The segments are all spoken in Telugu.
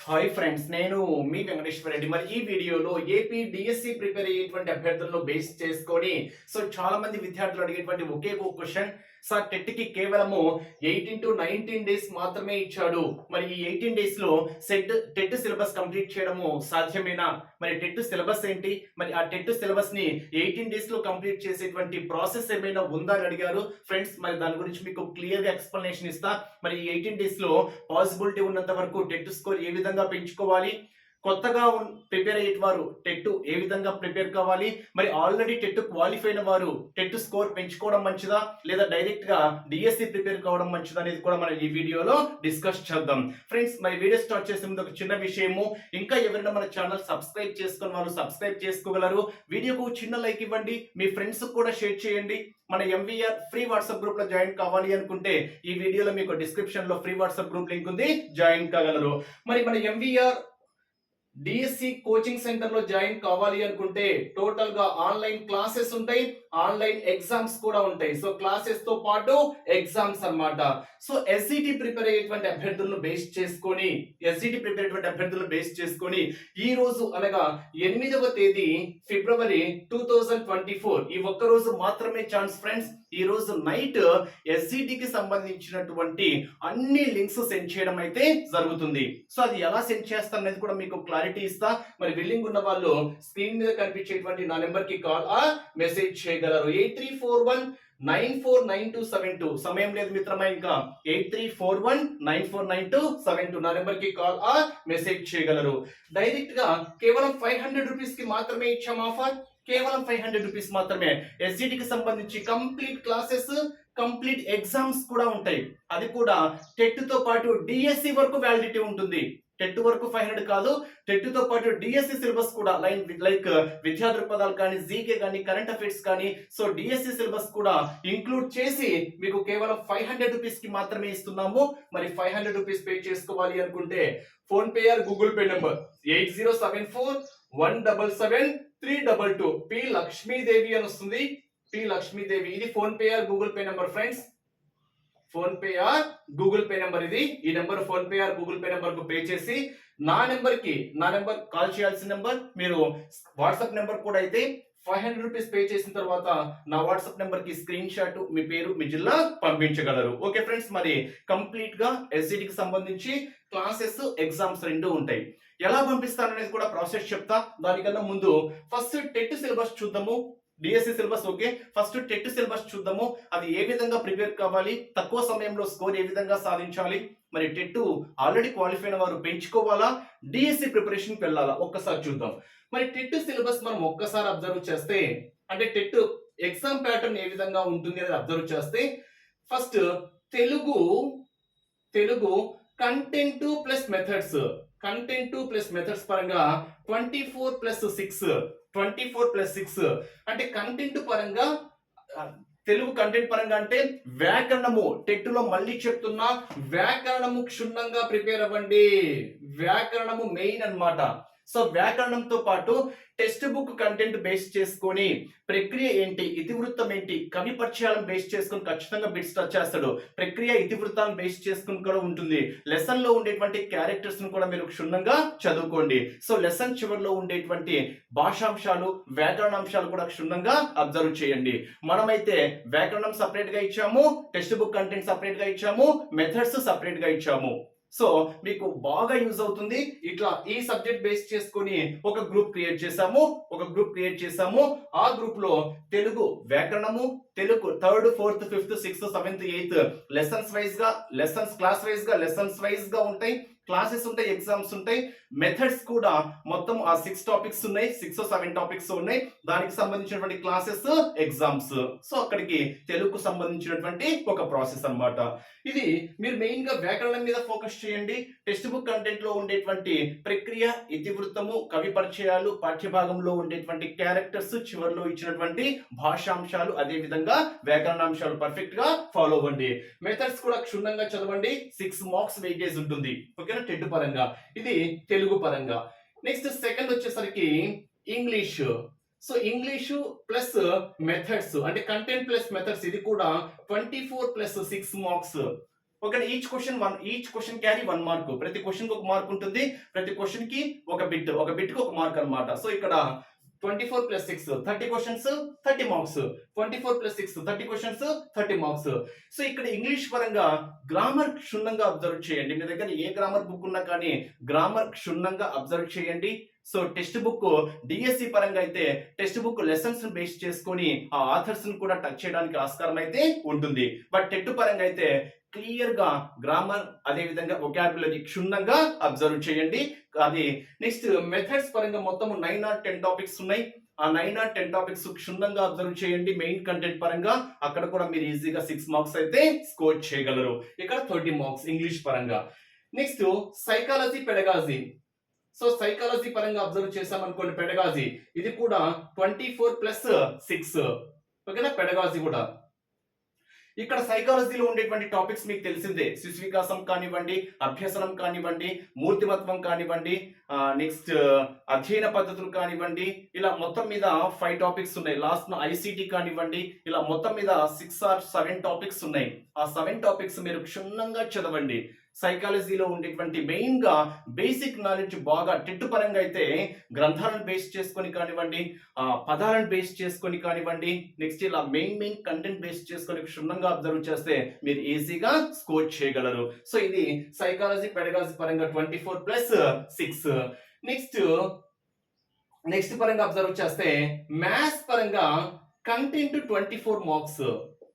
హాయ్ ఫ్రెండ్స్ నేను మీ వెంకటేశ్వర రెడ్డి. మరి ఈ వీడియోలో ఏపీ డిఎస్సి ప్రిపేర్ అయ్యేటువంటి అభ్యర్థులను బేస్ చేసుకొని సో చాలా మంది విద్యార్థులు అడిగేటువంటి ఒకే ఒక క్వశ్చన్ సార్ టెట్కి కేవలము ఎయిటీన్ టు నైన్టీన్ డేస్ మాత్రమే ఇచ్చాడు. మరి ఈ ఎయిటీన్ డేస్లో సెట్ టెట్ సిలబస్ కంప్లీట్ చేయడము సాధ్యమేనా? మరి టెట్ సిలబస్ ఏంటి? మరి ఆ టెట్ సిలబస్ని ఎయిటీన్ డేస్లో కంప్లీట్ చేసేటువంటి ప్రాసెస్ ఏమైనా ఉందా అని అడిగారు. ఫ్రెండ్స్ మరి దాని గురించి మీకు క్లియర్గా ఎక్స్ప్లెనేషన్ ఇస్తా. మరి ఈ ఎయిటీన్ డేస్లో పాసిబిలిటీ ఉన్నంత వరకు టెట్ స్కోర్ ఏ విధంగా పెంచుకోవాలి? కొత్తగా ప్రిపేర్ అయ్యే వారు టెట్ ఏ విధంగా ప్రిపేర్ కావాలి? మరి ఆల్రెడీ టెట్ క్వాలిఫై అయిన వారు టెట్ స్కోర్ పెంచుకోవడం మంచిదా? లేదా డైరెక్ట్గా డిఎస్సి ప్రిపేర్ కావడం మంచిదా అనేది కూడా మనం ఈ వీడియోలో డిస్కస్ చేద్దాం. ఫ్రెండ్స్ మరి వీడియో స్టార్ట్ చేసే ముందు ఒక చిన్న విషయము. ఇంకా ఎవరైనా మన ఛానల్ సబ్స్క్రైబ్ చేసుకుని వాళ్ళు సబ్స్క్రైబ్ చేసుకోగలరు. వీడియోకు చిన్న లైక్ ఇవ్వండి. మీ ఫ్రెండ్స్ కూడా షేర్ చేయండి. మన ఎంవీఆర్ ఫ్రీ వాట్సాప్ గ్రూప్లో జాయిన్ కావాలి అనుకుంటే ఈ వీడియోలో మీకు డిస్క్రిప్షన్లో ఫ్రీ వాట్సాప్ గ్రూప్ లింక్ ఉంది. జాయిన్ కాగలరు. మరి మన ఎంవీఆర్ డిఎస్సి కోచింగ్ సెంటర్లో జాయిన్ కావాలి అనుకుంటే టోటల్గా ఆన్లైన్ క్లాసెస్ ఉంటాయి ఆన్లైన్ ఎగ్జామ్స్ కూడా ఉంటాయి. సో క్లాసెస్తో పాటు ఎగ్జామ్స్ అన్నమాట. సో ఎస్సిటి ప్రిపేర్ అయ్యేటువంటి అభ్యర్థులను బేస్ చేసుకొని ఎస్సిటి ప్రిపేర్ అయ్యేటువంటి అభ్యర్థులను బేస్ చేసుకొని ఈ రోజు అనగా ఎనిమిదవ తేదీ ఫిబ్రవరి టూ థౌజండ్ ట్వంటీ ఫోర్. ఈ ఒక్క రోజు మాత్రమే ఛాన్స్ ఫ్రెండ్స్ ఈ రోజు నైట్ ఎస్సిటికి సంబంధించినటువంటి అన్ని లింక్స్ సెండ్ చేయడం అయితే జరుగుతుంది. సో అది ఎలా సెండ్ చేస్తాను అనేది కూడా మీకు క్లారిటీ ఇస్తా. మరి విల్లింగ్ ఉన్న వాళ్ళు స్క్రీన్ మీద కనిపించేటువంటి నా నెంబర్కి కాల్ ఆ మెసేజ్ చేయగలరు. Eight three four one nine four nine two seven two. సమయం లేదు మిత్రమా ఇంకా. Eight three four one nine four nine two. Seven two. నా నెంబర్కి కాల్ ఆ మెసేజ్ చేయగలరు. డైరెక్ట్గా కేవలం ఫైవ్ హండ్రెడ్ రూపీస్కి మాత్రమే ఇచ్చాం ఆఫర్. కేవలం ఫైవ్ హండ్రెడ్ రూపీస్ మాత్రమే. ఎస్జిటికి కి సంబంధించి కంప్లీట్ క్లాసెస్ కంప్లీట్ ఎగ్జామ్స్ కూడా ఉంటాయి. అది కూడా టెట్తో పాటు డిఎస్సి వరకు వ్యాలిడిటీ ఉంటుంది. టెట్ వరకు ఫైవ్ హండ్రెడ్ కాదు. టెట్తో పాటు డిఎస్సి సిలబస్ కూడా లైన్ లైక్ విద్యా దృక్పథాలు కానీ జీకే కానీ కరెంట్ అఫైర్స్ కానీ సో డిఎస్సి సిలబస్ కూడా ఇంక్లూడ్ చేసి మీకు కేవలం ఫైవ్ హండ్రెడ్ రూపీస్కి మాత్రమే ఇస్తున్నాము. మరి ఫైవ్ హండ్రెడ్ రూపీస్ పే చేసుకోవాలి అనుకుంటే PhonePe or Google pay number eight zero seven four one double seven three double two. P Lakshmidevi అని వస్తుంది. పి లక్ష్మీదేవి. ఇది PhonePe or Google pay number friends? PhonePe or Google pay number ఇది. ఈ number PhonePe or Google pay నెంబర్కు పే చేసి నా నెంబర్కి నా నెంబర్ కాల్ చేయాల్సిన నెంబర్ మీరు వాట్సాప్ నెంబర్ కూడా అయితే ఫైవ్ హండ్రెడ్ రూపీస్ పే చేసిన తర్వాత నా వాట్సాప్ నెంబర్కి స్క్రీన్ షాట్ మీ పేరు మీ జిల్లా పంపించగలరు. Okay friends? మరి కంప్లీట్గా SCT సంబంధించి క్లాసెస్ ఎగ్జామ్స్ రెండు ఉంటాయి. ఎలా పంపిస్తాననేది కూడా ప్రాసెస్ చెప్తా. దానికన్నా ముందు ఫస్ట్ టెట్ సిలబస్ చూద్దాము. DSC syllabus okay. First TET syllabus చూద్దాము. అది ఏ విధంగా ప్రిపేర్ కావాలి తక్కువ సమయంలో స్కోర్ ఏ విధంగా సాధించాలి మరి టెట్ ఆల్రెడీ క్వాలిఫై అయిన వారు పెంచుకోవాలా డిఎస్సి ప్రిపరేషన్కి వెళ్ళాలా ఒక్కసారి చూద్దాం. మరి టెట్ సిలబస్ మనం ఒక్కసారి అబ్జర్వ్ చేస్తే అంటే టెట్ ఎగ్జామ్ ప్యాటర్న్ ఏ విధంగా ఉంటుంది అనేది అబ్జర్వ్ చేస్తే first Telugu Telugu content plus methods content plus methods పరంగా twenty four plus six twenty four plus six అంటే కంటెంట్ పరంగా తెలుగు కంటెంట్ పరంగా అంటే వ్యాకరణము. టెట్లో మళ్ళీ చెప్తున్నా వ్యాకరణము క్షుణ్ణంగా ప్రిపేర్ అవ్వండి. వ్యాకరణము మెయిన్ అన్నమాట. సో వ్యాకరణంతో పాటు టెక్స్ట్ బుక్ కంటెంట్ బేస్ చేసుకొని ప్రక్రియ ఏంటి ఇతివృత్తం ఏంటి కవి పరిచయాలను బేస్ చేసుకొని ఖచ్చితంగా బిట్స్ టచ్ చేస్తాడు. ప్రక్రియ ఇతివృత్తాన్ని బేస్ చేసుకుని కూడా ఉంటుంది. లెసన్లో ఉండేటువంటి క్యారెక్టర్స్ను కూడా మీరు క్షుణ్ణంగా చదువుకోండి. సో లెసన్ చివరిలో ఉండేటువంటి భాషాంశాలు వ్యాకరణాంశాలు కూడా క్షుణ్ణంగా అబ్జర్వ్ చేయండి. మనమైతే వ్యాకరణం సపరేట్గా ఇచ్చాము టెక్స్ట్ బుక్ కంటెంట్ సపరేట్గా ఇచ్చాము మెథడ్స్ సపరేట్గా ఇచ్చాము. సో మీకు బాగా యూజ్ అవుతుంది. ఇట్లా ఈ సబ్జెక్ట్ బేస్ చేసుకొని ఒక గ్రూప్ క్రియేట్ చేసాము ఒక గ్రూప్ క్రియేట్ చేసాము ఆ గ్రూప్లో Telugu వ్యాకరణము Telugu third fourth fifth sixth seventh eighth lessons వైజ్గా లెసన్స్ క్లాస్ వైజ్గా లెసన్స్ వైజ్గా ఉంటాయి. క్లాసెస్ ఉంటాయి ఎగ్జామ్స్ ఉంటాయి. మెథడ్స్ కూడా మొత్తం ఆ సిక్స్ టాపిక్స్ ఉన్నాయి సిక్స్ సెవెన్ టాపిక్స్ ఉన్నాయి. దానికి సంబంధించినటువంటి క్లాసెస్ ఎగ్జామ్స్ సో అక్కడికి తెలుగుకు సంబంధించినటువంటి ఒక ప్రాసెస్ అన్నమాట. ఇది మీరు మెయిన్గా వ్యాకరణం మీద ఫోకస్ చేయండి. టెక్స్ట్ బుక్ కంటెంట్లో ఉండేటువంటి ప్రక్రియ ఇతివృత్తము కవి పరిచయాలు పాఠ్యభాగంలో ఉండేటువంటి క్యారెక్టర్స్ చివరిలో ఇచ్చినటువంటి భాషాంశాలు అదే విధంగా వ్యాకరణాంశాలు పర్ఫెక్ట్గా ఫాలో అవ్వండి. మెథడ్స్ కూడా క్షుణ్ణంగా చదవండి. సిక్స్ మార్క్స్ వెయిటేజ్ ఉంటుంది. ఓకే ఓకేనా టెడ్ పరంగా ఇది తెలుగు పరంగా. నెక్స్ట్ సెకండ్ వచ్చేసరికి English so English plus methods అంటే కంటెంట్ ప్లస్ మెథడ్స్ ఇది కూడా twenty four plus six marks ఒక each question one each question carry one mark ప్రతి క్వశ్చన్కి ఒక మార్క్ ఉంటుంది ప్రతి క్వశ్చన్కి ఒక బిట్ ఒక బిట్కి ఒక మార్క్ అన్నమాట. సో ఇక్కడ twenty four plus six thirty questions thirty marks twenty four plus six thirty questions thirty marks so ఇక్కడ ఇంగ్లీష్ పరంగా గ్రామర్ క్షుణ్ణంగా అబ్జర్వ్ చేయండి. మీ దగ్గర ఏ గ్రామర్ బుక్ ఉన్నా కానీ గ్రామర్ క్షుణ్ణంగా అబ్జర్వ్ చేయండి. సో టెక్స్ట్ బుక్ డిఎస్సి పరంగా అయితే టెక్స్ట్ బుక్ లెసన్స్ బేస్ చేసుకొని ఆ ఆథర్స్ను కూడా టచ్ చేయడానికి ఆస్కారం అయితే ఉంటుంది. బట్ టెట్ పరంగా అయితే క్లియర్గా గ్రామర్ అదే విధంగా ఒకాబులరీ క్షుణ్ణంగా అబ్జర్వ్ చేయండి. అది నెక్స్ట్ మెథడ్స్ పరంగా మొత్తం నైన్ ఆర్ టెన్ టాపిక్స్ ఉన్నాయి. ఆ నైన్ ఆర్ టెన్ టాపిక్స్ క్షుణ్ణంగా అబ్జర్వ్ చేయండి. మెయిన్ కంటెంట్ పరంగా అక్కడ కూడా మీరు ఈజీగా సిక్స్ మార్క్స్ అయితే స్కోర్ చేయగలరు. ఇక్కడ థర్టీ మార్క్స్ ఇంగ్లీష్ పరంగా. Next psychology pedagogy so psychology పరంగా అబ్జర్వ్ చేసామనుకోండి పెడగాజీ ఇది కూడా ట్వంటీ ఫోర్ ప్లస్ సిక్స్ ఓకేనా పెడగాజీ కూడా. ఇక్కడ సైకాలజీలో ఉండేటువంటి టాపిక్స్ మీకు తెలిసిందే. శిశువికాసం కానివ్వండి అభ్యసనం కానివ్వండి మూర్తిమత్వం కానివ్వండి నెక్స్ట్ అధ్యయన పద్ధతులు కానివ్వండి ఇలా మొత్తం మీద ఫైవ్ టాపిక్స్ ఉన్నాయి. లాస్ట్ ఐసీటీ కానివ్వండి ఇలా మొత్తం మీద సిక్స్ ఆర్ సెవెన్ టాపిక్స్ ఉన్నాయి. ఆ సెవెన్ టాపిక్స్ మీరు క్షుణ్ణంగా చదవండి. సైకాలజీలో ఉండేటువంటి మెయిన్గా బేసిక్ నాలెడ్జ్ బాగా టెట్టు పరంగా అయితే గ్రంథాలను బేస్ చేసుకొని కానివ్వండి ఆ పదాలను బేస్ చేసుకొని కానివ్వండి నెక్స్ట్ ఇలా మెయిన్ మెయిన్ కంటెంట్ బేస్ చేసుకొని క్షుణ్ణంగా అబ్జర్వ్ చేస్తే మీరు ఈజీగా స్కోర్ చేయగలరు. సో ఇది సైకాలజీ పెడగాజీ పరంగా twenty four plus six. Next next పరంగా అబ్జర్వ్ చేస్తే మ్యాథ్స్ పరంగా content twenty four marks.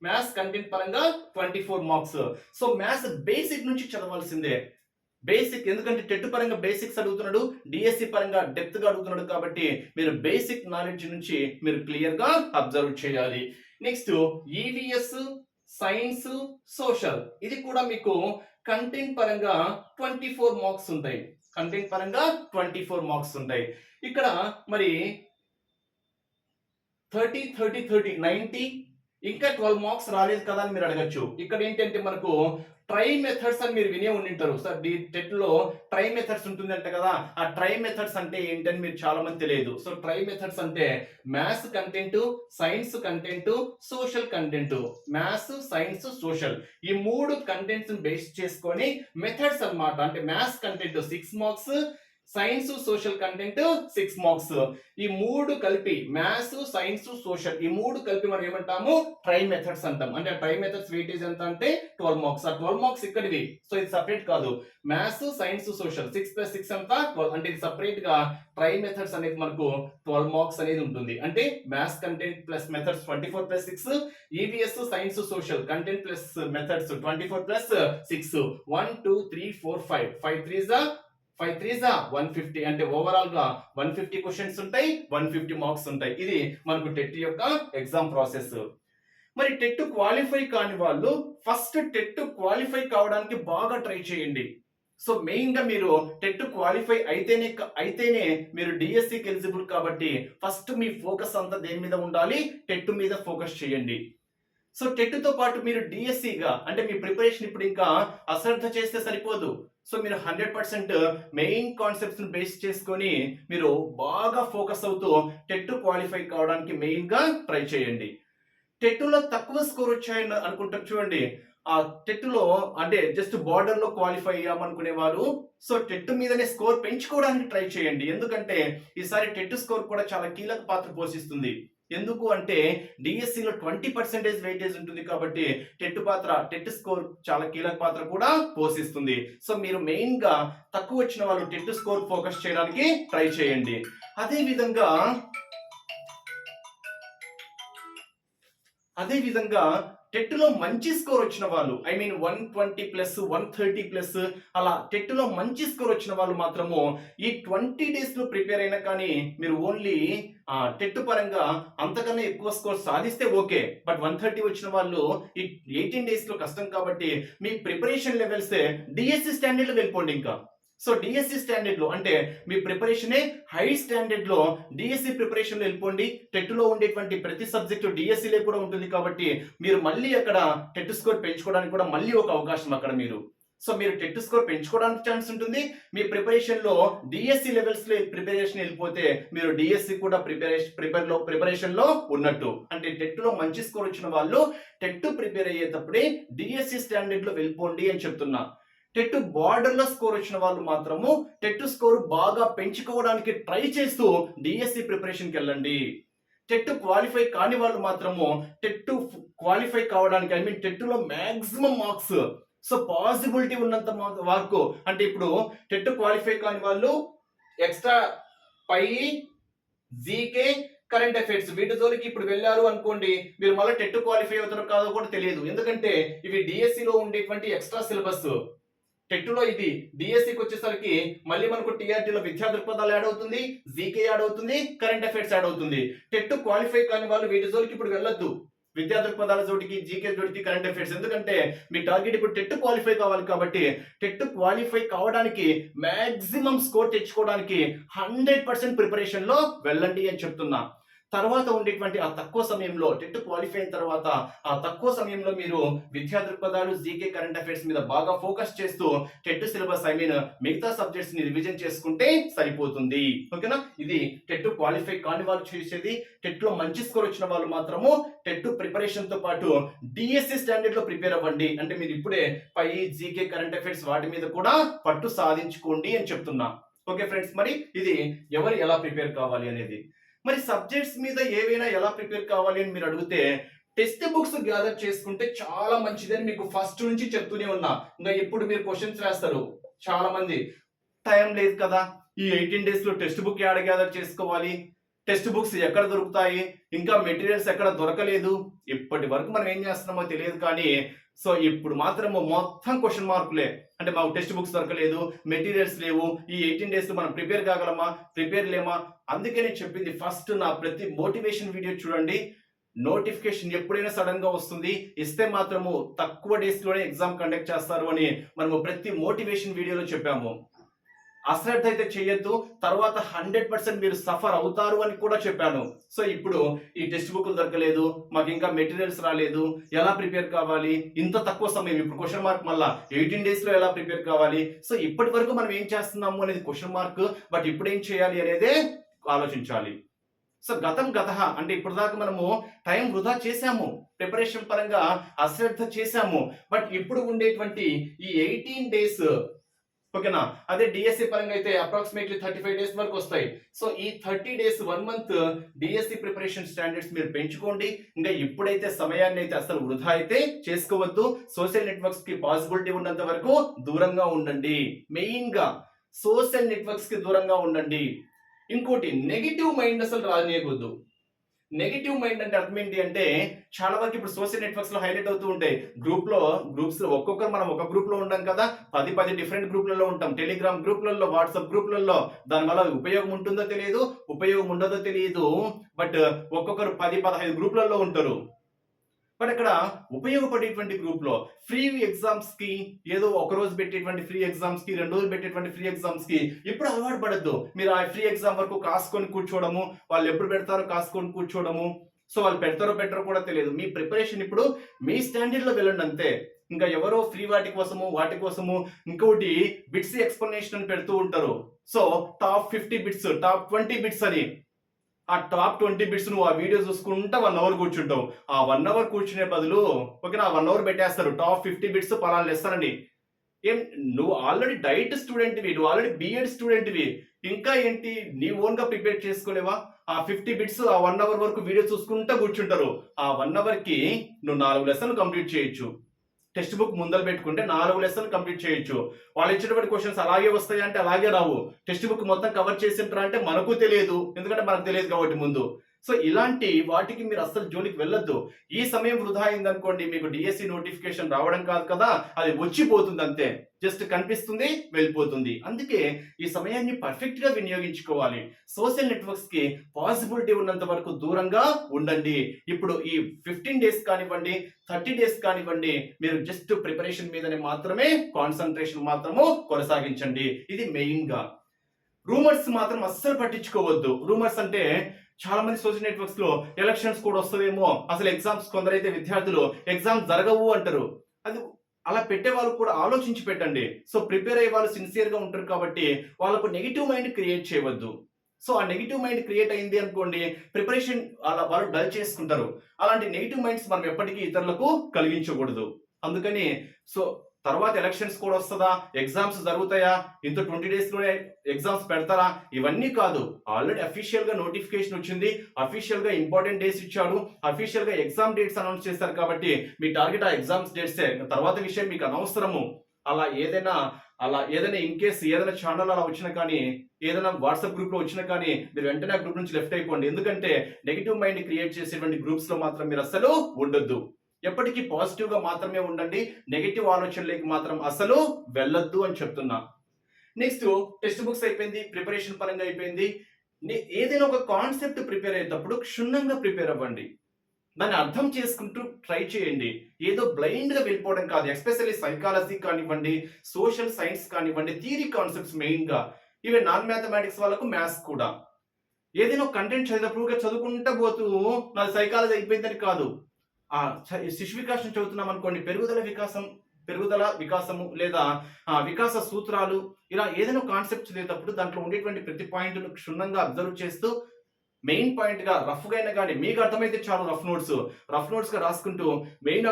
Maths content పరంగా twenty four marks so maths basic నుంచి చదవాల్సిందే. బేసిక్ ఎందుకంటే టెట్ పరంగా బేసిక్స్ అడుగుతున్నాడు డిఎస్సి పరంగా డెప్త్గా అడుగుతున్నాడు కాబట్టి మీరు బేసిక్ నాలెడ్జ్ నుంచి మీరు క్లియర్గా అబ్జర్వ్ చేయాలి. నెక్స్ట్ ఈవిఎస్ సైన్స్ సోషల్ ఇది కూడా మీకు కంటెంట్ పరంగా ట్వంటీ ఫోర్ మార్క్స్ ఉంటాయి. కంటెంట్ పరంగా ట్వంటీ ఫోర్ మార్క్స్ ఉంటాయి. ఇక్కడ మరి థర్టీ థర్టీ థర్టీ నైన్టీ ఇంకా ట్వెల్వ్ మార్క్స్ రాలేదు కదా అని మీరు అడగచ్చు. ఇక్కడ ఏంటంటే మనకు ట్రై మెథడ్స్ అని మీరు వినే ఉండింటారు. సార్ డి టెట్లో ట్రై మెథడ్స్ ఉంటుందంట కదా. ఆ ట్రై మెథడ్స్ అంటే ఏంటని మీరు చాలా మంది తెలియదు. సో ట్రై మెథడ్స్ అంటే maths content science content social content maths science social ఈ మూడు కంటెంట్స్ బేస్ చేసుకొని మెథడ్స్ అన్నమాట. అంటే maths content six marks science social content six marks ఈ మూడు కలిపి మ్యాథ్స్ సైన్స్ సోషల్ ఈ మూడు కలిపి మనం ఏమంటాము? ట్రై మెథడ్స్ అంటాం. అంటే ట్రై మెథడ్స్ వెయిటేజ్ ఎంత అంటే ట్వెల్వ్ మార్క్స్ ఆ ట్వెల్వ్ మార్క్స్ ఇక్కడివి. సో ఇది సపరేట్ కాదు. Maths science social six plus six అంతా ట్వెల్వ్ అంటే ఇది సపరేట్గా ట్రై మెథడ్స్ అనేది మనకు ట్వెల్వ్ మార్క్స్ అనేది ఉంటుంది. అంటే maths content plus methods twenty four plus six EVS science social content plus methods twenty four plus six one two three four five five three five three జా వన్ ఫిఫ్టీ అంటే ఓవరాల్గా వన్ ఫిఫ్టీ క్వశ్చన్స్ ఉంటాయి వన్ ఫిఫ్టీ మార్క్స్ ఉంటాయి. ఇది మనకు టెట్ యొక్క ఎగ్జామ్ ప్రాసెస్ మరి టెట్ క్వాలిఫై కాని వాళ్ళు ఫస్ట్ టెట్ క్వాలిఫై కావడానికి బాగా ట్రై చేయండి. సో మెయిన్గా మీరు టెట్ క్వాలిఫై అయితేనే అయితేనే మీరు డిఎస్సికి ఎలిజిబుల్ కాబట్టి ఫస్ట్ మీ ఫోకస్ అంతా దేని మీద ఉండాలి? టెట్ మీద ఫోకస్ చేయండి. సో టెట్తో పాటు మీరు డిఎస్సిగా అంటే మీ ప్రిపరేషన్ ఇప్పుడు ఇంకా అశ్రద్ధ చేస్తే సరిపోదు. సో మీరు hundred percent main concepts base చేసుకొని మీరు బాగా ఫోకస్ అవుతూ టెట్ క్వాలిఫై కావడానికి మెయిన్గా ట్రై చేయండి. టెట్టులో తక్కువ స్కోర్ వచ్చాయని అనుకుంటారు చూడండి. ఆ టెట్టులో అంటే జస్ట్ బార్డర్లో క్వాలిఫై అయ్యామనుకునే వారు సో టెట్ మీదనే స్కోర్ పెంచుకోవడానికి ట్రై చేయండి. ఎందుకంటే ఈసారి టెట్ స్కోర్ కూడా చాలా కీలక పాత్ర పోషిస్తుంది. ఎందుకు అంటే డిఎస్సిలో ట్వంటీ పర్సెంటేజ్ వెయిటేజ్ ఉంటుంది కాబట్టి టెట్ పాత్ర టెట్ స్కోర్ చాలా కీలక పాత్ర కూడా పోషిస్తుంది. సో మీరు మెయిన్గా తక్కువ వచ్చిన వాళ్ళు టెట్ స్కోర్ ఫోకస్ చేయడానికి ట్రై చేయండి. అదే విధంగా అదే విధంగా టెట్లో మంచి స్కోర్ వచ్చిన వాళ్ళు I mean one twenty plus one thirty plus అలా టెట్లో మంచి స్కోర్ వచ్చిన వాళ్ళు మాత్రము ఈ ట్వంటీ డేస్లో ప్రిపేర్ అయినా కానీ మీరు ఓన్లీ టెట్ పరంగా అంతకన్నా ఎక్కువ స్కోర్ సాధిస్తే ఓకే. బట్ వన్ థర్టీ వచ్చిన వాళ్ళు ఈ ఎయిటీన్ డేస్లో కష్టం కాబట్టి మీ ప్రిపరేషన్ లెవెల్స్ డిఎస్సి స్టాండర్డ్లో వెళ్ళిపోండి ఇంకా. సో డిఎస్సి స్టాండర్డ్లో అంటే మీ ప్రిపరేషనే హై స్టాండర్డ్లో డిఎస్సి ప్రిపరేషన్లో వెళ్ళిపోండి. టెట్లో ఉండేటువంటి ప్రతి సబ్జెక్ట్ డిఎస్సి లో కూడా ఉంటుంది కాబట్టి మీరు మళ్ళీ అక్కడ టెట్ స్కోర్ పెంచుకోవడానికి కూడా మళ్ళీ ఒక అవకాశం అక్కడ మీరు. సో మీరు టెట్ స్కోర్ పెంచుకోవడానికి ఛాన్స్ ఉంటుంది. మీ ప్రిపరేషన్లో డిఎస్సి లెవెల్స్లో ప్రిపరేషన్ వెళ్ళిపోతే మీరు డిఎస్సి కూడా ప్రిపరేషన్ ప్రిపేర్లో ప్రిపరేషన్లో ఉన్నట్టు. అంటే టెట్లో మంచి స్కోర్ వచ్చిన వాళ్ళు టెట్ ప్రిపేర్ అయ్యేటప్పుడే డిఎస్సి స్టాండర్డ్లో వెళ్ళిపోండి అని చెప్తున్నా. టెట్ బార్డర్లో స్కోర్ వచ్చిన వాళ్ళు మాత్రము టెట్ స్కోర్ బాగా పెంచుకోవడానికి ట్రై చేస్తూ డిఎస్సి ప్రిపరేషన్కి వెళ్ళండి. టెట్ క్వాలిఫై కాని వాళ్ళు మాత్రము టెట్ క్వాలిఫై కావడానికి ఐ మీన్ టెట్లో మాక్సిమం మార్క్స్ సో పాసిబిలిటీ ఉన్నంత మా- వరకు అంటే ఇప్పుడు టెట్ క్వాలిఫై కాని వాళ్ళు ఎక్స్ట్రా పై జీకే కరెంట్ అఫైర్స్ వీటి జోలికి ఇప్పుడు వెళ్ళారు అనుకోండి మీరు మళ్ళీ టెట్ క్వాలిఫై అవుతారో కాదో కూడా తెలియదు. ఎందుకంటే ఇవి డిఎస్సిలో ఉండేటువంటి ఎక్స్ట్రా సిలబస్. టెట్లో ఇది డిఎస్సికి వచ్చేసరికి మళ్ళీ మనకు టీఆర్టీలో విద్యా దృక్పథాలు యాడ్ అవుతుంది జీకే యాడ్ అవుతుంది కరెంట్ అఫైర్స్ యాడ్ అవుతుంది. టెట్ క్వాలిఫై కాని వాళ్ళు వీటి జోలికి ఇప్పుడు వెళ్ళొద్దు. విద్యా దృక్పథాల జోడికి జీకే జోడికి కరెంట్ అఫైర్స్ ఎందుకంటే మీ టార్గెట్ ఇప్పుడు టెట్ క్వాలిఫై కావాలి కాబట్టి టెట్ క్వాలిఫై కావడానికి మ్యాక్సిమం స్కోర్ తెచ్చుకోవడానికి హండ్రెడ్ పర్సెంట్ ప్రిపరేషన్లో వెళ్ళండి అని చెప్తున్నా. తర్వాత ఉండేటువంటి ఆ తక్కువ సమయంలో టెట్ క్వాలిఫై అయిన తర్వాత ఆ తక్కువ సమయంలో మీరు విద్యా దృక్పథాలు జీకే కరెంట్ అఫైర్స్ మీద బాగా ఫోకస్ చేస్తూ టెట్ సిలబస్ ఐ మీన్ మిగతా సబ్జెక్ట్స్ని రివిజన్ చేసుకుంటే సరిపోతుంది. ఓకేనా? ఇది టెట్ క్వాలిఫై కాని వాళ్ళు చేసేది. టెట్లో మంచి స్కోర్ వచ్చిన వాళ్ళు మాత్రము టెట్ ప్రిపరేషన్తో పాటు డిఎస్సి స్టాండర్డ్లో ప్రిపేర్ అవ్వండి. అంటే మీరు ఇప్పుడే పై జీకే కరెంట్ అఫైర్స్ వాటి మీద కూడా పట్టు సాధించుకోండి అని చెప్తున్నా. ఓకే ఫ్రెండ్స్ మరి ఇది ఎవరు ఎలా ప్రిపేర్ కావాలి అనేది. మరి సబ్జెక్ట్స్ మీద ఏవైనా ఎలా ప్రిపేర్ కావాలి అని మీరు అడిగితే టెక్స్ట్ బుక్స్ గ్యాదర్ చేసుకుంటే చాలా మంచిదని మీకు ఫస్ట్ నుంచి చెప్తూనే ఉన్నా. ఇంకా ఎప్పుడు మీరు క్వశ్చన్స్ రాస్తారు? చాలా మంది. టైం లేదు కదా. ఈ ఎయిటీన్ డేస్లో టెక్స్ట్ బుక్ యాడ గ్యాదర్ చేసుకోవాలి? టెక్స్ట్ బుక్స్ ఎక్కడ దొరుకుతాయి? ఇంకా మెటీరియల్స్ ఎక్కడ దొరకలేదు? ఇప్పటి వరకు మనం ఏం చేస్తున్నామో తెలియదు కానీ సో ఇప్పుడు మాత్రం మొత్తం క్వశ్చన్ మార్కులే అంటే మాకు టెక్స్ట్ బుక్స్ దొరకలేదు మెటీరియల్స్ లేవు ఈ ఎయిటీన్ డేస్ మనం ప్రిపేర్ కాగలమా? ప్రిపేర్ లేమా? అందుకే నేను చెప్పింది ఫస్ట్ నా ప్రతి మోటివేషన్ వీడియో చూడండి. నోటిఫికేషన్ ఎప్పుడైనా సడన్గా వస్తుంది. ఇస్తే మాత్రము తక్కువ డేస్లోనే ఎగ్జామ్ కండక్ట్ చేస్తారు అని మనము ప్రతి మోటివేషన్ వీడియోలో చెప్పాము. అశ్రద్ధ అయితే చేయొద్దు. తర్వాత హండ్రెడ్ పర్సెంట్ మీరు సఫర్ అవుతారు అని కూడా చెప్పాను. సో ఇప్పుడు ఈ టెక్స్ట్ బుక్లు దొరకలేదు మాకు ఇంకా మెటీరియల్స్ రాలేదు ఎలా ప్రిపేర్ కావాలి ఇంత తక్కువ సమయం ఇప్పుడు క్వశ్చన్ మార్క్ మళ్ళా ఎయిటీన్ డేస్లో ఎలా ప్రిపేర్ కావాలి? సో ఇప్పటి వరకు మనం ఏం చేస్తున్నాము అనేది క్వశ్చన్ మార్క్ బట్ ఇప్పుడు ఏం చేయాలి అనేదే ఆలోచించాలి. సో గతం గత అంటే ఇప్పుడు దాకా మనము టైం వృధా చేశాము. ప్రిపరేషన్ పరంగా అశ్రద్ధ చేశాము. బట్ ఇప్పుడు ఉండేటువంటి ఈ ఎయిటీన్ డేస్ ఓకేనా? అదే డిఎస్సి పరంగా అయితే అప్రాక్సిమేట్లీ థర్టీ ఫైవ్ డేస్ వరకు వస్తాయి. సో ఈ thirty days one month DSC preparation standards మీరు పెంచుకోండి. ఇంకా ఇప్పుడైతే సమయాన్ని అయితే అసలు వృధా అయితే చేసుకోవద్దు. సోషల్ నెట్వర్క్స్కి పాసిబిలిటీ ఉన్నంత వరకు దూరంగా ఉండండి. మెయిన్గా సోషల్ నెట్వర్క్స్కి దూరంగా ఉండండి. ఇంకోటి నెగిటివ్ మైండ్ అసలు రానియకూడదు. నెగిటివ్ మైండ్ అంటే అర్థం ఏంటి అంటే చాలా వరకు ఇప్పుడు సోషల్ నెట్వర్క్స్లో హైలైట్ అవుతూ ఉంటాయి. గ్రూప్లో గ్రూప్స్లో ఒక్కొక్కరు మనం ఒక గ్రూప్లో ఉంటాం కదా పది పది డిఫరెంట్ గ్రూప్లలో ఉంటాం. టెలిగ్రామ్ గ్రూప్లలో వాట్సాప్ గ్రూప్లలో దానివల్ల ఉపయోగం ఉంటుందో తెలియదు ఉపయోగం ఉండదో తెలియదు. బట్ ఒక్కొక్కరు పది పదహైదు గ్రూప్లలో ఉంటారు. బట్ అక్కడ ఉపయోగపడేటువంటి గ్రూప్లో ఫ్రీ ఎగ్జామ్స్కి ఏదో ఒక రోజు పెట్టేటువంటి ఫ్రీ ఎగ్జామ్స్కి రెండు రోజులు పెట్టేటువంటి ఫ్రీ ఎగ్జామ్స్కి ఇప్పుడు అలవాటు పడద్దు. మీరు ఆ ఫ్రీ ఎగ్జామ్ వరకు కాసుకొని కూర్చోవడము వాళ్ళు ఎప్పుడు పెడతారో కాసుకొని కూర్చోవడము సో వాళ్ళు పెడతారో పెట్టరో కూడా తెలియదు. మీ ప్రిపరేషన్ ఇప్పుడు మీ స్టాండర్డ్లో వెళ్ళండి అంతే. ఇంకా ఎవరో ఫ్రీ వాటి కోసము వాటి కోసము ఇంకోటి బిట్స్ ఎక్స్ప్లెనేషన్ అని పెడుతూ ఉంటారు. So top fifty bits top twenty bits అని. ఆ టాప్ ట్వంటీ బిట్స్ నువ్వు ఆ వీడియో చూసుకుంటా వన్ అవర్ కూర్చుంటావు. ఆ వన్ అవర్ కూర్చునే బదులు ఓకేనా వన్ అవర్ పెట్టేస్తారు. టాప్ ఫిఫ్టీ బిట్స్ పలానా ఇస్తారండి ఏం నువ్వు ఆల్రెడీ డైట్ స్టూడెంట్వి నువ్వు ఆల్రెడీ బిఎడ్ స్టూడెంట్వి ఇంకా ఏంటి నీ ఓన్గా ప్రిపేర్ చేసుకోలేవా? ఆ ఫిఫ్టీ బిట్స్ ఆ వన్ అవర్ వరకు వీడియో చూసుకుంటా కూర్చుంటారు. ఆ వన్ అవర్కి నువ్వు నాలుగు లెసన్లు కంప్లీట్ చేయొచ్చు. టెక్స్ట్ బుక్ ముందర పెట్టుకుంటే నాలుగు లెసన్ కంప్లీట్ చేయొచ్చు. వాళ్ళు ఇచ్చినటువంటి క్వశ్చన్స్ అలాగే వస్తాయి అంటే అలాగే రావు. టెక్స్ట్ బుక్ మొత్తం కవర్ చేసింటారా అంటే మనకు తెలియదు. ఎందుకంటే మనకు తెలియదు కాబట్టి ముందు. సో ఇలాంటి వాటికి మీరు అస్సలు జోలికి వెళ్ళొద్దు. ఈ సమయం వృధా అయిందనుకోండి మీకు డిఎస్సి నోటిఫికేషన్ రావడం కాదు కదా అది వచ్చిపోతుంది అంతే జస్ట్ కనిపిస్తుంది వెళ్ళిపోతుంది. అందుకే ఈ సమయాన్ని పర్ఫెక్ట్గా వినియోగించుకోవాలి. సోషల్ నెట్వర్క్స్కి పాసిబిలిటీ ఉన్నంత వరకు దూరంగా ఉండండి. ఇప్పుడు ఈ ఫిఫ్టీన్ డేస్ కానివ్వండి థర్టీ డేస్ కానివ్వండి మీరు జస్ట్ ప్రిపరేషన్ మీదనే మాత్రమే కాన్సన్ట్రేషన్ మాత్రము కొనసాగించండి. ఇది మెయిన్గా. రూమర్స్ మాత్రం అస్సలు పట్టించుకోవద్దు. రూమర్స్ అంటే చాలా మంది సోషల్ నెట్వర్క్స్లో ఎలక్షన్స్ కూడా వస్తుందేమో. అసలు ఎగ్జామ్స్ కొందరైతే విద్యార్థులు ఎగ్జామ్స్ జరగవు అంటారు. అది అలా పెట్టే వాళ్ళు కూడా ఆలోచించి పెట్టండి. సో ప్రిపేర్ అయ్యే వాళ్ళు సిన్సియర్గా ఉంటారు కాబట్టి వాళ్ళకు నెగిటివ్ మైండ్ క్రియేట్ చేయవద్దు. సో ఆ నెగిటివ్ మైండ్ క్రియేట్ అయింది అనుకోండి ప్రిపరేషన్ అలా వాళ్ళు డల్ చేసుకుంటారు. అలాంటి నెగిటివ్ మైండ్స్ మనం ఎప్పటికీ ఇతరులకు కలిగించకూడదు. అందుకని సో తర్వాత ఎలక్షన్స్ కూడా వస్తుందా? ఎగ్జామ్స్ జరుగుతాయా? ఇంత ట్వంటీ డేస్లోనే ఎగ్జామ్స్ పెడతారా? ఇవన్నీ కాదు. ఆల్రెడీ అఫీషియల్గా నోటిఫికేషన్ వచ్చింది. అఫీషియల్గా ఇంపార్టెంట్ డేస్ ఇచ్చాడు. అఫీషియల్గా ఎగ్జామ్ డేట్స్ అనౌన్స్ చేశారు కాబట్టి మీ టార్గెట్ ఆ ఎగ్జామ్స్ డేట్సే తర్వాత విషయం మీకు అనవసరము. అలా ఏదైనా అలా ఏదైనా ఇన్ కేసు ఏదైనా ఛానల్ అలా వచ్చినా కానీ ఏదైనా వాట్సాప్ గ్రూప్లో వచ్చినా కానీ మీరు వెంటనే ఆ గ్రూప్ నుంచి లెఫ్ట్ అయిపోండి. ఎందుకంటే నెగిటివ్ మైండ్ క్రియేట్ చేసేటువంటి గ్రూప్స్లో మాత్రం మీరు అసలు ఉండొద్దు. ఎప్పటికీ పాజిటివ్గా మాత్రమే ఉండండి. నెగిటివ్ ఆలోచనలకి మాత్రం అసలు వెళ్ళొద్దు అని చెప్తున్నా. నెక్స్ట్ టెక్స్ట్ బుక్స్ అయిపోయింది ప్రిపరేషన్ పరంగా అయిపోయింది. ఏదైనా ఒక కాన్సెప్ట్ ప్రిపేర్ అయ్యేటప్పుడు క్షుణ్ణంగా ప్రిపేర్ అవ్వండి. దాన్ని అర్థం చేసుకుంటూ ట్రై చేయండి. ఏదో బ్లైండ్గా వెళ్ళిపోవడం కాదు. ఎస్పెషల్లీ సైకాలజీ కానివ్వండి సోషల్ సైన్స్ కానివ్వండి థియరీ కాన్సెప్ట్స్ మెయిన్గా. ఈవెన్ నాన్ మ్యాథమెటిక్స్ వాళ్ళకు మ్యాథ్స్ కూడా. ఏదైనా కంటెంట్ చదివినప్పుడు చదువుకుంటా పోతూ నాది సైకాలజీ అయిపోయిందని కాదు. శిశు వికాసం చదువుతున్నాం అనుకోండి పెరుగుదల వికాసం పెరుగుదల వికాసము లేదా ఆ, వికాస సూత్రాలు ఇలా ఏదైనా కాన్సెప్ట్ చదివేటప్పుడు దాంట్లో ఉండేటువంటి ప్రతి పాయింట్ను క్షుణ్ణంగా అబ్జర్వ్ చేస్తూ మెయిన్ పాయింట్గా రఫ్గా అయినా కానీ మీకు అర్థమైతే చాలు రఫ్ నోట్స్ రఫ్ నోట్స్గా రాసుకుంటూ మెయిన్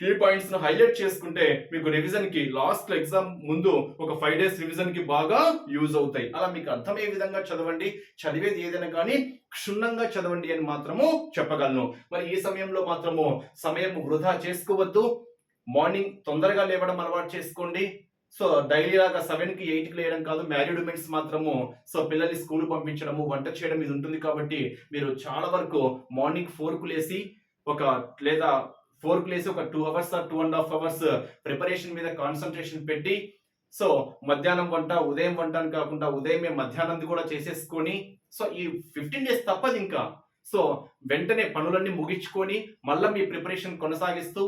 కీ పాయింట్స్ను హైలైట్ చేసుకుంటే మీకు రివిజన్కి లాస్ట్ ఎగ్జామ్ ముందు ఒక ఫైవ్ డేస్ రివిజన్కి బాగా యూజ్ అవుతాయి. అలా మీకు అర్థమయ్యే విధంగా చదవండి. చదివేది ఏదైనా కానీ క్షుణ్ణంగా చదవండి అని మాత్రము చెప్పగలను. మరి ఈ సమయంలో మాత్రము సమయం వృధా చేసుకోవద్దు? మార్నింగ్ తొందరగా లేవడం అలవాటు చేసుకోండి. సో డైలీ లాగా సెవెన్కి ఎయిట్కి లేయడం కాదు మ్యారీడ్ ఉమెన్స్ మాత్రము సో పిల్లల్ని స్కూల్ పంపించడము వంట చేయడం ఇది ఉంటుంది కాబట్టి మీరు చాలా వరకు మార్నింగ్ ఫోర్కు లేసి ఒక లేదా ఫోర్కు లేసి ఒక two hours two and half hours preparation మీద కాన్సన్ట్రేషన్ పెట్టి సో మధ్యాహ్నం వంట ఉదయం వంట అని కాకుండా ఉదయమే మధ్యాహ్నం కూడా చేసేసుకొని సో ఈ ఫిఫ్టీన్ డేస్ తప్పదు ఇంకా సో వెంటనే పనులన్నీ ముగించుకొని మళ్ళీ మీ ప్రిపరేషన్ కొనసాగిస్తూ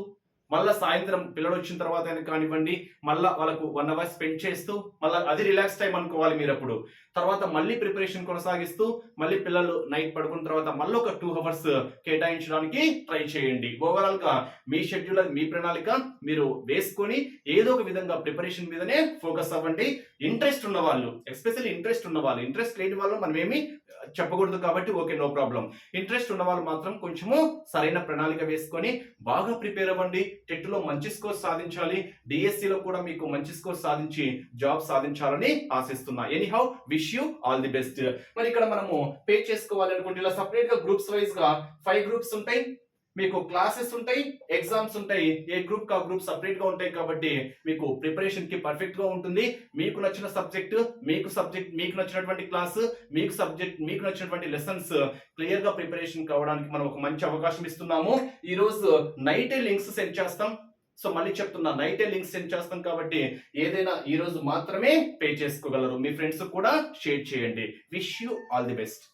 మళ్ళీ సాయంత్రం పిల్లలు వచ్చిన తర్వాత అయినా కానివ్వండి మళ్ళీ వాళ్ళకు వన్ అవర్ స్పెండ్ చేస్తూ మళ్ళీ అది రిలాక్స్ టైం అనుకోవాలి మీరు అప్పుడు తర్వాత మళ్ళీ ప్రిపరేషన్ కొనసాగిస్తూ మళ్ళీ పిల్లలు నైట్ పడుకున్న తర్వాత మళ్ళీ ఒక టూ అవర్స్ కేటాయించడానికి ట్రై చేయండి. ఓవరాల్గా మీ షెడ్యూల్ మీ ప్రణాళిక మీరు వేసుకొని ఏదో ఒక విధంగా ప్రిపరేషన్ మీదనే ఫోకస్ అవ్వండి. ఇంట్రెస్ట్ ఉన్న వాళ్ళు ఎస్పెషల్లీ ఇంట్రెస్ట్ ఉన్న వాళ్ళు ఇంట్రెస్ట్ లేని వాళ్ళు మనం ఏమి చెప్పకూడదు కాబట్టి ఓకే నో ప్రాబ్లం. ఇంట్రెస్ట్ ఉన్న వాళ్ళు మాత్రం కొంచెము సరైన ప్రణాళిక వేసుకొని బాగా ప్రిపేర్ అవ్వండి. టెట్లో మంచి స్కోర్ సాధించాలి. డిఎస్సి లో కూడా మీకు మంచి స్కోర్ సాధించి జాబ్ సాధించాలని ఆశిస్తున్నా. Anyhow wish you all the best మరి ఇక్కడ మనము పే చేసుకోవాలనుకుంటే ఇలా సపరేట్గా గ్రూప్స్ వైజ్గా ఫైవ్ గ్రూప్స్ ఉంటాయి. మీకు క్లాసెస్ ఉంటాయి ఎగ్జామ్స్ ఉంటాయి ఏ గ్రూప్ కా గ్రూప్ సపరేట్గా ఉంటాయి కాబట్టి మీకు ప్రిపరేషన్కి పర్ఫెక్ట్గా ఉంటుంది. మీకు నచ్చిన సబ్జెక్ట్ మీకు సబ్జెక్ట్ మీకు నచ్చినటువంటి క్లాస్ మీకు సబ్జెక్ట్ మీకు నచ్చినటువంటి లెసన్స్ క్లియర్గా ప్రిపరేషన్ కావడానికి మనం ఒక మంచి అవకాశం ఇస్తున్నాము. ఈ రోజు నైటే లింక్స్ సెండ్ చేస్తాం. సో మళ్ళీ చెప్తున్నా నైటే లింక్స్ సెండ్ చేస్తాం కాబట్టి ఏదైనా ఈ రోజు మాత్రమే పే చేసుకోగలరు. మీ ఫ్రెండ్స్ కూడా షేర్ చేయండి. Wish you all the best